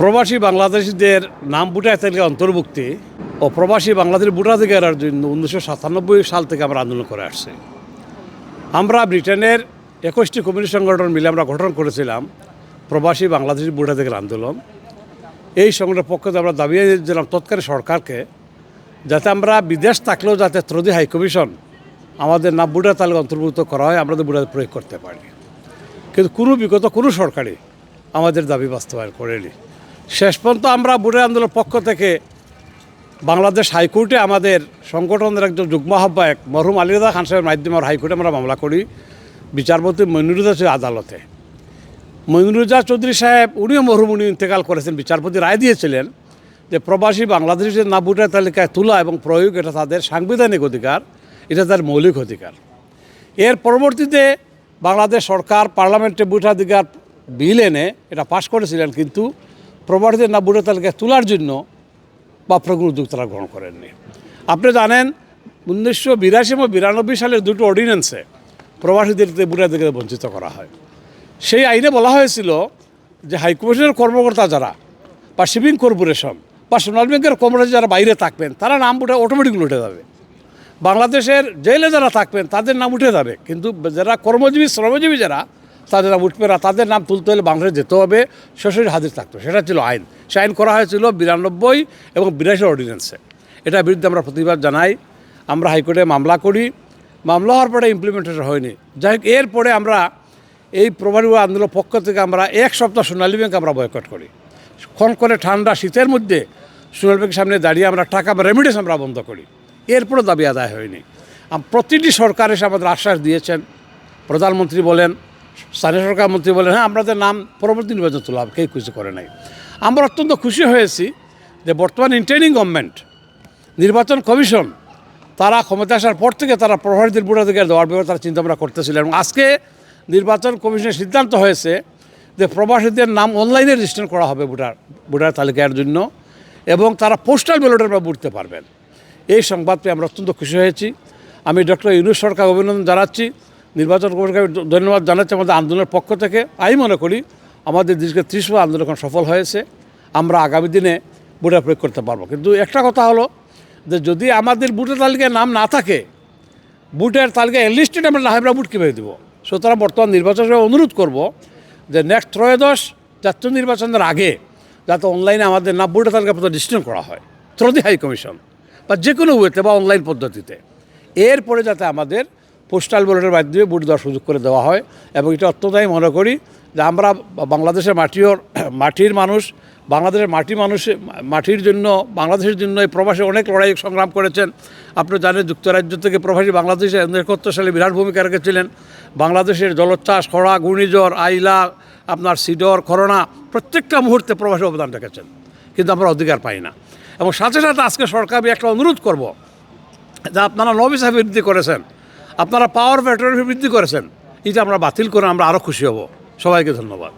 প্রবাসী বাংলাদেশিদের নাম বুটা তালিকা অন্তর্ভুক্তি ও প্রবাসী বাংলাদেশ ভোটাধিকারের জন্য উনিশশো সাতানব্বই সাল থেকে আমরা আন্দোলন করে আসছি। আমরা ব্রিটেনের একুশটি কমিউনিস্ট সংগঠন মিলে আমরা গঠন করেছিলাম, প্রবাসী বাংলাদেশি ভোটাধিকার আন্দোলন। এই সংগঠনের পক্ষ আমরা দাবি জানিয়েছিলাম তৎকালীন সরকারকে যাতে আমরা বিদেশ থাকলেও যাতে ত্রদি হাই কমিশন আমাদের নাম বুটার তালিকা অন্তর্ভুক্ত করা হয়, আমরা তো বুটার প্রয়োগ করতে পারি কিন্তু কোনো বিগত কোনো সরকারই আমাদের দাবি বাস্তবায়ন করেনি। শেষ পর্যন্ত আমরা বুড়ে আন্দোলনের পক্ষ থেকে বাংলাদেশ হাইকোর্টে আমাদের সংগঠনের একজন যুগ্ম আহ্বায়ক মরহুম আলিদা খান সাহেবের মাধ্যমে আমরা হাইকোর্টে আমরা মামলা করি, বিচারপতি মইনুরুজা চৌধুরী আদালতে। মইনুরুজা চৌধুরী সাহেব, উনিও মরহুম উনি ইন্তেকাল করেছেন, বিচারপতি রায় দিয়েছিলেন যে প্রবাসী বাংলাদেশের না ভোটার তালিকায় তোলা এবং প্রয়োগ, এটা তাদের সাংবিধানিক অধিকার, এটা তাদের মৌলিক অধিকার। এর পরবর্তীতে বাংলাদেশ সরকার পার্লামেন্টে ভোটাধিকার বিল এনে এটা পাশ করেছিলেন, কিন্তু প্রবাসীদের না ভোটার তালিকায় তোলার জন্য বা প্রগুণ উদ্যোগ তারা গ্রহণ করেননি। আপনি জানেন, উনিশশো বিরাশি এবং বিরানব্বই সালের দুটো অর্ডিন্যান্সে প্রবাসীদের ভোটাধিকার বঞ্চিত করা হয়। সেই আইনে বলা হয়েছিল যে হাইকমিশনের কর্মকর্তা যারা বা শিপিং কর্পোরেশন বা সোনাল ব্যাংকের কর্মচারী যারা বাইরে থাকবেন, তারা নাম উঠে অটোমেটিক উঠে যাবে। বাংলাদেশের জেলে যারা থাকবেন, তাদের নাম উঠে যাবে। কিন্তু যারা কর্মজীবী, শ্রমজীবী যারা তাদের নাম উঠবে না, তাদের নাম তুলতে হলে বাংলাদেশে যেতে হবে, সরাসরি হাজির থাকতো সেটা ছিল আইন। সে আইন করা হয়েছিল বিরানব্বই এবং বিরাশি অর্ডিন্যান্সে এটার বিরুদ্ধে আমরা প্রতিবাদ জানাই। আমরা হাইকোর্টে মামলা করি। মামলা হওয়ার পরে ইমপ্লিমেন্টেশন হয়নি। যাই হোক, এরপরে আমরা এই প্রবাসী আন্দোলন পক্ষ থেকে আমরা এক সপ্তাহ সোনালী ব্যাংক আমরা বয়কট করি। ক্ষণ করে ঠান্ডা শীতের মধ্যে সোনালী ব্যাংকের সামনে দাঁড়িয়ে আমরা টাকা বা রেমিডেন্স আমরা বন্ধ করি। এরপরও দাবি আদায় হয়নি। প্রতিটি সরকার এসে আমাদের আশ্বাস দিয়েছেন। প্রধানমন্ত্রী বলেন স্থানীয় সরকার মন্ত্রী বলেন হ্যাঁ আমাদের নাম পরবর্তী নির্বাচন তোলা হবে কেউ কিছু করে নাই। আমরা অত্যন্ত খুশি হয়েছি যে বর্তমান ইন্টার্নিং গভর্নমেন্ট, নির্বাচন কমিশন, তারা ক্ষমতা আসার পর থেকে তারা প্রভাবীদের ভোটাধিকার দেওয়ার ব্যাপারে তারা চিন্তাভাবনা করতেছিলেন এবং আজকে নির্বাচন কমিশনের সিদ্ধান্ত হয়েছে যে প্রবাসীদের নাম অনলাইনে রেজিস্টার করা হবে ভোটার ভোটার তালিকার জন্য এবং তারা পোস্টাল ব্যালটের বা বুঝতে পারবেন। এই সংবাদ পেয়ে আমরা অত্যন্ত খুশি হয়েছি। আমি ডক্টর ইউনুস সরকার অভিনন্দন জানাচ্ছি। নির্বাচন কমিশনকে ধন্যবাদ জানাচ্ছি আমাদের আন্দোলনের পক্ষ থেকে। আমি মনে করি আমাদের দেশকে ত্রিশ আন্দোলন এখন সফল হয়েছে। আমরা আগামী দিনে ভোটার প্রয়োগ করতে পারব। কিন্তু একটা কথা হলো যে যদি আমাদের বুটের তালিকায় নাম না থাকে বুটের তালিকায় লিস্টেড আমরা না আমরা বুট কীভাবে দেবো? সুতরাং বর্তমান নির্বাচনের অনুরোধ করব যে নেক্সট ত্রয়োদশ জাতীয় নির্বাচনের আগে যাতে অনলাইনে আমাদের নাম বুটের তালিকা পদ্ধতি ডিসিশন করা হয়। ত্রদি হাই কমিশন বা যে কোনো ওয়েতে বা অনলাইন পদ্ধতিতে। এরপরে যাতে আমাদের পোস্টাল ব্যালটের মাধ্যমে ভোট দেওয়ার সুযোগ করে দেওয়া হয় এবং এটা অত্যন্ত আমি মনে করি যে আমরা বাংলাদেশের মাটির মাটির মানুষ, বাংলাদেশের মাটি মানুষ, মাটির জন্য, বাংলাদেশের জন্য এই প্রবাসী অনেক লড়াই সংগ্রাম করেছেন। আপনি জানেন যুক্তরাজ্য থেকে প্রবাসী বাংলাদেশে একাত্তর সালে বিরাট ভূমিকা রেখেছিলেন বাংলাদেশের জলোচ্ছ্বাস, খরা, ঘূর্ণিঝড়, আইলা, আপনার সিডর করোনা প্রত্যেকটা মুহূর্তে প্রবাসী অবদান রেখেছেন। কিন্তু আমরা অধিকার পাই না। এবং সাথে সাথে আজকে সরকার একটা অনুরোধ করব, যে আপনারা নবিসা বৃদ্ধি করেছেন আপনারা পাওয়ার ব্যাটারি বৃদ্ধি করেছেন। এটা আমরা বাতিল করে আমরা আরও খুশি হব। সবাইকে ধন্যবাদ।